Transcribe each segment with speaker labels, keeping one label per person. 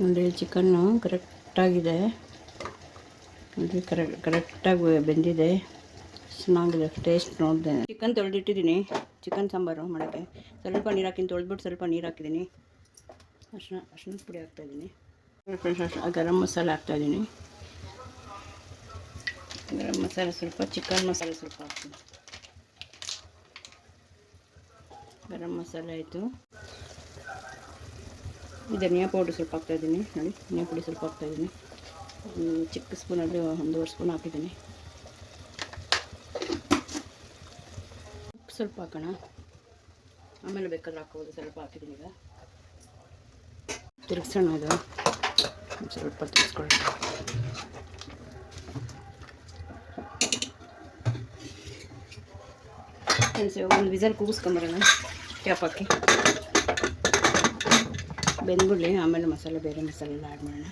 Speaker 1: ನೋಡಿ ಚಿಕನ್ನು ಕರೆಕ್ಟಾಗಿದೆ. ಅಂದರೆ ಕರೆಕ್ಟ್ ಕರೆಕ್ಟಾಗಿ ಬೆಂದಿದೆ. ಚೆನ್ನಾಗಿದೆ, ಟೇಸ್ಟ್ ನೋಡಿದೆ. ಚಿಕನ್ ತೊಳೆದಿಟ್ಟಿದ್ದೀನಿ, ಚಿಕನ್ ಸಾಂಬಾರು ಮಾಡೋಕ್ಕೆ. ಸ್ವಲ್ಪ ನೀರು ಹಾಕಿನ ತೊಳೆದ್ಬಿಟ್ಟು ಸ್ವಲ್ಪ ನೀರು ಹಾಕಿದ್ದೀನಿ. ಅರ್ಶಿನ ಅರ್ಶಿನ ಪುಡಿ ಹಾಕ್ತಾಯಿದ್ದೀನಿ ಗರಂ ಮಸಾಲೆ ಹಾಕ್ತಾಯಿದ್ದೀನಿ ಗರಂ ಮಸಾಲೆ ಸ್ವಲ್ಪ, ಚಿಕನ್ ಮಸಾಲೆ ಸ್ವಲ್ಪ ಹಾಕ್ತೀನಿ. ಗರಂ ಮಸಾಲೆ ಆಯಿತು. ಧನಿಯಾ ಪೌಡ್ರ್ ಸ್ವಲ್ಪ ಹಾಕ್ತಾಯಿದ್ದೀನಿ ನೋಡಿ ಧನಿಯಾ ಪುಡಿ ಸ್ವಲ್ಪ ಹಾಕ್ತಾಯಿದ್ದೀನಿ ಚಿಕ್ಕ ಸ್ಪೂನಲ್ಲಿ ಒಂದೂವರೆ ಸ್ಪೂನ್ ಹಾಕಿದ್ದೀನಿ. ಉಪ್ಪು ಸ್ವಲ್ಪ ಹಾಕೋಣ. ಆಮೇಲೆ ಬೇಕಾದ್ರೆ ಹಾಕ್ಬೋದು, ಸ್ವಲ್ಪ ಹಾಕಿದ್ದೀನಿ ಈಗ. ತಿರುಗಿಸೋಣ ಇದು. ಸ್ವಲ್ಪ ತಿರ್ಗಿಸ್ಕೊಳ್ಳೋಣ. ಒಂದು ವಿಸಲ್ ಕೂಗಿಸ್ಕೊಂಬರೋಣ. ಕ್ಯಾಪ್ ಹಾಕಿ. ಬೆಂದ್ಬಿಡ್ಲಿ, ಆಮೇಲೆ ಮಸಾಲೆ ಬೇರೆ ಮಸಾಲೆ ಎಲ್ಲ ಆ್ಯಡ್ ಮಾಡೋಣ.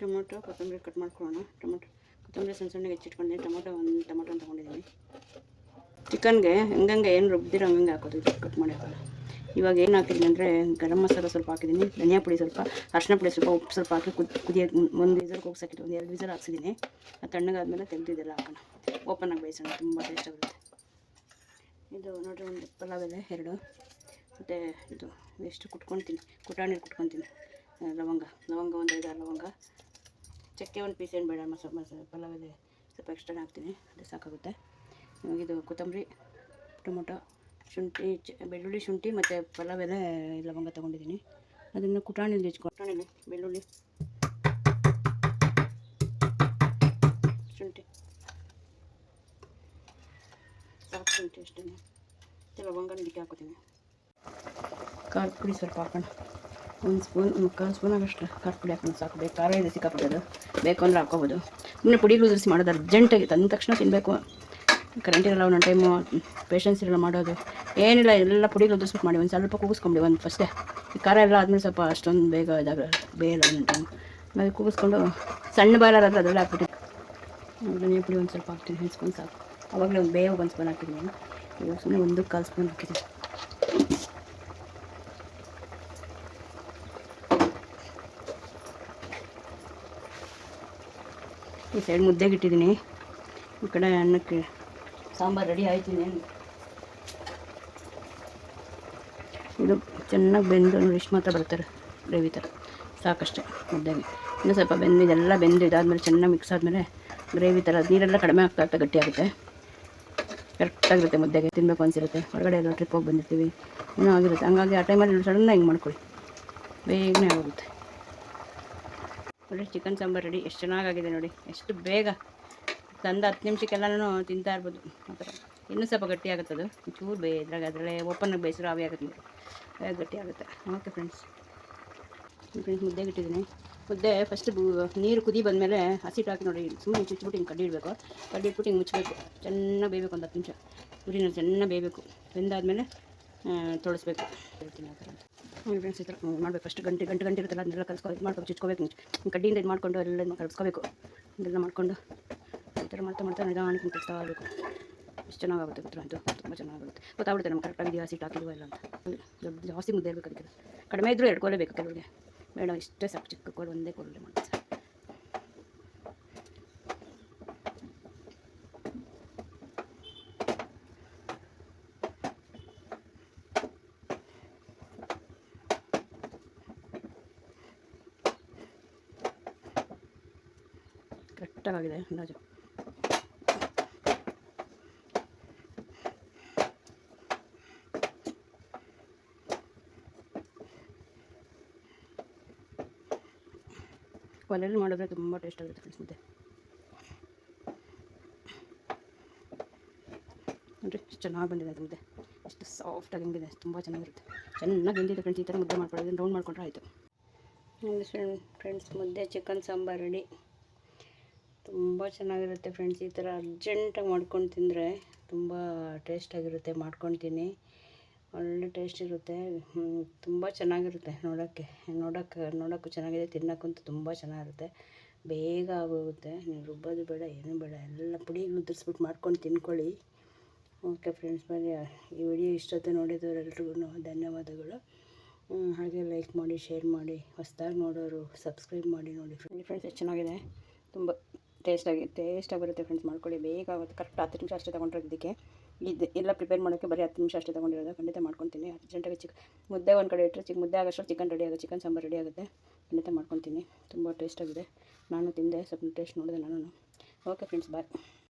Speaker 1: ಟೊಮೊಟೊ, ಕೊತ್ತಂಬರಿ ಕಟ್ ಮಾಡ್ಕೊಳ್ಳೋಣ. ಟೊಮೊಟೊ, ಕೊತ್ತಂಬರಿ ಸಣ್ಣ ಸಣ್ಣಗೆ ಹೆಚ್ಚಿಟ್ಕೊಂಡೆ. ಟೊಮೊಟೊ ಒಂದು ಟೊಮೊಟೊ ತೊಗೊಂಡಿದ್ದೀನಿ. ಚಿಕನ್ಗೆ ಹಂಗಂಗೆ ಏನು ರುಬ್ದಿರೋ ಹಂಗಂಗೆ ಹಾಕೋದು ಕಟ್ ಮಾಡಿ ಇವಾಗ ಏನು ಹಾಕಿದ್ದೀನಿ ಅಂದರೆ ಗರಂ ಮಸಾಲ ಸ್ವಲ್ಪ ಹಾಕಿದ್ದೀನಿ. ಧನಿಯಾ ಪುಡಿ ಸ್ವಲ್ಪ, ಅರ್ಶಿನ ಪುಡಿ ಸ್ವಲ್ಪ, ಉಪ್ಪು ಸ್ವಲ್ಪ ಹಾಕಿ ಕುದ್ ಕುದಿಯೋಕೆ ಒಂದು ವಿಸಲ್ ಕೂಗ್ಸಾಕಿಟ್ಟು ಒಂದು ಎರಡು ವಿಸಲ್ ಹಾಕ್ಸಿದ್ದೀನಿ. ಅದು ತಣ್ಣಗಾದ್ಮೇಲೆ ತೆಗೆದಿದ್ದೆಲ್ಲ ಹಾಕೋಣ. ಓಪನ್ ಆಗಿ ಬೇಯಿಸೋಣ, ತುಂಬ ಟೇಸ್ಟ್ ಆಗುತ್ತೆ. ಇದು ನೋಡಿರಿ, ಒಂದು ಪಲಾವ್ ಎಲೆ, ಎರಡು. ಮತ್ತು ಇದು ಎಷ್ಟು ಕುಟ್ಕೊತೀನಿ, ಕುಟಾಣಿ ಕುಟ್ಕೊತೀನಿ. ಲವಂಗ ಲವಂಗ ಒಂದು ಐದಾರು ಲವಂಗ. ಚಕ್ಕೆ ಒಂದು ಪೀಸ್ ಏನು ಬೇಡ ಮಸಾಲೆ ಮಸಾಲೆ ಪಲಾವ್ ಇದೆ, ಸ್ವಲ್ಪ ಎಕ್ಸ್ಟ್ರಾ ಹಾಕ್ತೀನಿ, ಅದು ಸಾಕಾಗುತ್ತೆ. ಇದು ಕೊತ್ತಂಬರಿ, ಟೊಮೊಟೊ, ಶುಂಠಿ ಬೆಳ್ಳುಳ್ಳಿ, ಶುಂಠಿ ಮತ್ತು ಪಲಾವ್ ಎಲೆ ಲವಂಗ ತೊಗೊಂಡಿದ್ದೀನಿ. ಅದನ್ನು ಕುಟಾಣಿಲಿ ಹೆಚ್ಚು ಕುಟಾಣಿಲಿ, ಬೆಳ್ಳುಳ್ಳಿ, ಶುಂಠಿ. ಸಾಕು ಶುಂಠಿ ಅಷ್ಟೇ ಲವಂಗ ಇದಕ್ಕೆ ಹಾಕೋತೀನಿ. ಖಾರದ ಪುಡಿ ಸ್ವಲ್ಪ ಹಾಕೋಣ. ಒಂದು ಸ್ಪೂನ್, ಮುಕ್ಕಾಲು ಸ್ಪೂನ್ ಆಗಷ್ಟು ಖಾರದ ಪುಡಿ ಹಾಕೊಂಡು ಸಾಕು. ಬೇಕು ಖಾರ ಇದೆ ಸಿಕ್ಕಾಪಟ್ಟೆ ಅದು. ಬೇಕು ಅಂದರೆ ಹಾಕೋಬೋದು ಸುಮ್ಮನೆ ಪುಡಿಗಳು ಉದುರಿಸಿ ಮಾಡೋದು ಅರ್ಜೆಂಟಾಗಿ ತಂದ ತಕ್ಷಣ ತಿನ್ನಬೇಕು ಕರೆಂಟ್ ಇರಲ್ಲ, ಒಂದೊಂದು ಟೈಮು ಪೇಷನ್ಸ್ ಇರಲ್ಲ ಮಾಡೋದು. ಏನಿಲ್ಲ, ಎಲ್ಲ ಪುಡಿ ಉದುರಿಸ್ಬಿಟ್ಟು ಮಾಡಿ ಒಂದು ಸ್ವಲ್ಪ ಕೂಗಿಸ್ಕೊಂಬಿಡಿ, ಒಂದು ಫಸ್ಟೇ ಈ ಖಾರ ಎಲ್ಲ ಆದಮೇಲೆ ಸ್ವಲ್ಪ ಅಷ್ಟೊಂದು ಬೇಗ ಇದಾಗ ಬೇಯಲ್ಲ ಒಂದೊಂದು ಟೈಮ್ ಆಮೇಲೆ ಕೂಗಿಸ್ಕೊಂಡು ಸಣ್ಣ ಬಾಯಲಾದ್ರೆ ಅದೆಲ್ಲ ಹಾಕ್ಬಿಟ್ಟು. ಧನಿಯಾ ಪುಡಿ ಒಂದು ಸ್ವಲ್ಪ ಹಾಕ್ತೀನಿ ಹೆಚ್ಕೊಂಡು ಸಾಕು. ಅವಾಗಲೇ ಒಂದು ಬೇಗ ಒಂದು ಸ್ಪೂನ್ ಹಾಕಿದ್ದೀನಿ. ಇವಾಗ ಸುಮ್ಮನೆ ಒಂದು ಕಾಲು ಸ್ಪೂನ್ ಹಾಕಿದ್ದೀನಿ. ಈ ಸೈಡ್ ಮುದ್ದೆಗೆ ಇಟ್ಟಿದ್ದೀನಿ. ಈ ಕಡೆ ಅನ್ನಕ್ಕೆ ಸಾಂಬಾರು ರೆಡಿ ಆಯ್ತೀನಿ ಇದು ಚೆನ್ನಾಗಿ ಬೆಂದು ಇಷ್ಟು ಮಾತ್ರ ಬರ್ತಾರೆ ಗ್ರೇವಿ ಥರ. ಸಾಕಷ್ಟೇ ಮುದ್ದೆಗೆ. ಇನ್ನೂ ಸ್ವಲ್ಪ ಬೆಂದು, ಇದೆಲ್ಲ ಬೆಂದು ಇದಾದಮೇಲೆ ಚೆನ್ನಾಗಿ ಮಿಕ್ಸ್ ಆದಮೇಲೆ ಗ್ರೇವಿ ಥರ, ನೀರೆಲ್ಲ ಕಡಿಮೆ ಆಗ್ತಾ ಆಗ್ತಾ ಗಟ್ಟಿಯಾಗುತ್ತೆ. ಕರೆಕ್ಟಾಗಿರುತ್ತೆ ಮುದ್ದೆಗೆ ತಿನ್ನಬೇಕು ಅನಿಸಿರುತ್ತೆ. ಹೊರಗಡೆ ಎಲ್ಲ ಟ್ರಿಪ್ ಹೋಗಿ ಬಂದಿರ್ತೀವಿ. ಏನೋ ಆಗಿರುತ್ತೆ. ಹಂಗಾಗಿ ಆ ಟೈಮಲ್ಲಿ ಸಡನ್ನಾಗಿ ಹಿಂಗೆ ಮಾಡ್ಕೊಳ್ಳಿ. ಬೇಗನೆ ಆಗೋಗುತ್ತೆ. ನೋಡಿ ಚಿಕನ್ ಸಾಂಬಾರು ರೆಡಿ ಎಷ್ಟು ಚೆನ್ನಾಗಾಗಿದೆ ನೋಡಿ. ಎಷ್ಟು ಬೇಗ. ತಂದು ಹತ್ತು ನಿಮಿಷಕ್ಕೆಲ್ಲನೂ ತಿಂತಾ ಇರ್ಬೋದು. ಆ ಥರ. ಇನ್ನೂ ಸ್ವಲ್ಪ ಗಟ್ಟಿ ಆಗುತ್ತೆ ಅದು. ಚೂರು ಬೇ ಇದ್ರಾಗ ಅದರಲ್ಲೇ ಓಪನ್ ಬೇಯಿಸಿರೋ ಆವಿ ಆಗುತ್ತೆ ನೋಡಿ. ಬೇಗ ಗಟ್ಟಿ ಆಗುತ್ತೆ. ಓಕೆ ಫ್ರೆಂಡ್ಸ್ ಫ್ರೆಂಡ್ಸ್ ಮುದ್ದೆ ಇಟ್ಟಿದ್ದೀನಿ. ಮುದ್ದೆ ಫಸ್ಟ್ ನೀರು ಕುದಿ ಬಂದಮೇಲೆ ಹಸಿಟ್ಟು ಹಾಕಿ ನೋಡಿ. ಸುಮ್ಮನೆ ಚುಚ್ಚಿಬಿಟ್ಟು ಹಿಂಗೆ ಕಡ್ಡಿ ಇಡಬೇಕು. ಕಡ್ಡಿ ಹಿಂಗೆ ಮುಚ್ಚಬೇಕು ಚೆನ್ನಾಗಿ ಬೇಯಬೇಕು ಒಂದು ಹತ್ತು ನಿಮಿಷ. ಉರಿನಲ್ಲಿ ಚೆನ್ನಾಗಿ ಬೇಯಬೇಕು. ಬೆಂದಾದಮೇಲೆ ತೊಳಸ್ಬೇಕು. ಹೇಳ್ತೀನಿ ಆ ಥರ ಹ್ಞೂ ಫ್ರೆಂಡ್ಸ್ ಈ ಥರ ಮಾಡಬೇಕು. ಫಸ್ಟ್ ಗಂಟೆ ಗಂಟೆ ಗಂಟೆ ಇರುತ್ತಲ್ಲ, ಅದನ್ನೆಲ್ಲ ಕಲಿಸ್ಕೊ ಇದು ಮಾಡ್ಬೇಕು ಚಿಟ್ಕೋಬೇಕು ಕಡ್ಡಿಯಿಂದ ಇದು ಮಾಡ್ಕೊಂಡು ಎಲ್ಲ ಕಲಿಸ್ಕೋಬೇಕು. ಇದೆಲ್ಲ ಮಾಡಿಕೊಂಡು ಈ ಥರ ಮಾಡ್ತಾ ಮಾಡ್ತಾ ನಿಧಾನಕ್ಕೆ ತಿಳಿಸ್ತಾ ಇರಬೇಕು ಎಷ್ಟು ಚೆನ್ನಾಗಾಗುತ್ತೆ ಗೊತ್ತಾ? ಅದು ತುಂಬ ಚೆನ್ನಾಗುತ್ತೆ ಗೊತ್ತಾಗ್ಬಿಡುತ್ತೆ ನಮ್ಮ ಕರೆಕ್ಟಾಗಿ ಸೀಟ್ ಹಾಕಿಲ್ವ ಇಲ್ಲ ಅಂತ. ದೊಡ್ಡ ಜಾಸ್ತಿ ಮುದ್ದೆ ಇರಬೇಕು ಅದಕ್ಕೆ. ಕಡಿಮೆ ಇದ್ದರೂ ಎರಡು ಕೋಲೆ ಬೇಕು ಕೆಲವರಿಗೆ. ಬೇಡ, ಇಷ್ಟೇ ಸಾಕು. ಚಿಕ್ಕ ಕೋಲು ಒಂದೇ ಕೋಲಲ್ಲಿ ಮಾಡಿ ಕರೆಕ್ಟಾಗಿದೆ ಅಂದಾಜು. ಒಲೆಯಲ್ಲಿ ಮಾಡಿದ್ರೆ ತುಂಬ ಟೇಸ್ಟ್ ಆಗುತ್ತೆ ಫ್ರೆಂಡ್ಸ್ ಮುದ್ದೆ ಎಷ್ಟು ಚೆನ್ನಾಗಿ ಬಂದಿದೆ ಅದು ಮುದ್ದೆ. ಎಷ್ಟು ಸಾಫ್ಟಾಗಿ ಹೆಂಗಿದೆ, ತುಂಬ ಚೆನ್ನಾಗಿರುತ್ತೆ. ಚೆನ್ನಾಗಿ ಹೆಂಗಿದೆ ಫ್ರೆಂಡ್ಸ್ ಈ ಥರ ಮುದ್ದೆ ಮಾಡ್ಕೊಳ್ಳೋದು ರೌಂಡ್ ಮಾಡ್ಕೊಂಡ್ರೆ ಆಯಿತು. ಫ್ರೆಂಡ್ಸ್ ಮುದ್ದೆ ಚಿಕನ್ ಸಾಂಬಾರು ರೆಡಿ ತುಂಬ ಚೆನ್ನಾಗಿರುತ್ತೆ ಫ್ರೆಂಡ್ಸ್. ಈ ಥರ ಅರ್ಜೆಂಟಾಗಿ ಮಾಡ್ಕೊಂಡು ತಿಂದರೆ ತುಂಬ ಟೇಸ್ಟಾಗಿರುತ್ತೆ ಮಾಡ್ಕೊತೀನಿ. ಒಳ್ಳೆ ಟೇಸ್ಟ್ ಇರುತ್ತೆ. ತುಂಬ ಚೆನ್ನಾಗಿರುತ್ತೆ ನೋಡೋಕ್ಕೆ. ನೋಡೋಕ್ಕೆ ನೋಡೋಕ್ಕೂ ಚೆನ್ನಾಗಿದೆ. ತಿನ್ನೋಕ್ಕಂತೂ ತುಂಬ ಚೆನ್ನಾಗಿರುತ್ತೆ. ಬೇಗ ಆಗೋಗುತ್ತೆ. ನೀವು ರುಬ್ಬೋದು ಬೇಡ, ಏನೂ ಬೇಡ. ಎಲ್ಲ ಪುಡಿ ಉದುರಿಸ್ಬಿಟ್ಟು ಮಾಡ್ಕೊಂಡು ತಿನ್ಕೊಳ್ಳಿ. ಓಕೆ ಫ್ರೆಂಡ್ಸ್, ಬನ್ನಿ. ಈ ವಿಡಿಯೋ ಇಷ್ಟೊತ್ತು ನೋಡಿದವರೆಲ್ರಿಗೂ ಧನ್ಯವಾದಗಳು. ಹಾಗೆ ಲೈಕ್ ಮಾಡಿ, ಶೇರ್ ಮಾಡಿ. ಹೊಸ್ದಾಗಿ ನೋಡೋರು ಸಬ್ಸ್ಕ್ರೈಬ್ ಮಾಡಿ ನೋಡಿ ಫ್ರೆಂಡ್ಸ್, ಚೆನ್ನಾಗಿದೆ. ತುಂಬ ಟೇಸ್ಟಾಗಿ ಟೇಸ್ಟಾಗಿ ಬರುತ್ತೆ ಫ್ರೆಂಡ್ಸ್ ಮಾಡ್ಕೊಳ್ಳಿ. ಬೇಗ ಆಗುತ್ತೆ ಕರೆಕ್ಟ್ ಹತ್ತು ನಿಮಿಷ ಅಷ್ಟೇ ತೊಗೊಂಡ್ರೆ ಇದಕ್ಕೆ ಇದು ಎಲ್ಲ ಪ್ರಿಪೇರ್ ಮಾಡೋಕ್ಕೆ ಬರೀ ಹತ್ತು ನಿಮಿಷ ಅಷ್ಟೇ ತೊಗೊಂಡಿರೋದು. ಖಂಡಿತ ಮಾಡ್ಕೊತೀನಿ. ಅರ್ಜೆಂಟಾಗಿ ಚಿಕ್ ಮುದ್ದೆ ಒಂದು ಕಡೆ ಇಟ್ಟರೆ ಚಿಕ್ಕ ಮುದ್ದೆ ಆಗೋಷ್ಟು ಚಿಕನ್ ರೆಡಿ ಆಗುತ್ತೆ. ಚಿಕನ್ ಸಾಂಬಾರು ರೆಡಿ ಆಗುತ್ತೆ. ಖಂಡಿತ ಮಾಡ್ಕೊತೀನಿ. ತುಂಬ ಟೇಸ್ಟಾಗಿದೆ ನಾನು ತಿಂದೆ. ಸ್ವಲ್ಪ ಟೇಸ್ಟ್ ನೋಡಿದೆ ನಾನು. Okay friends bye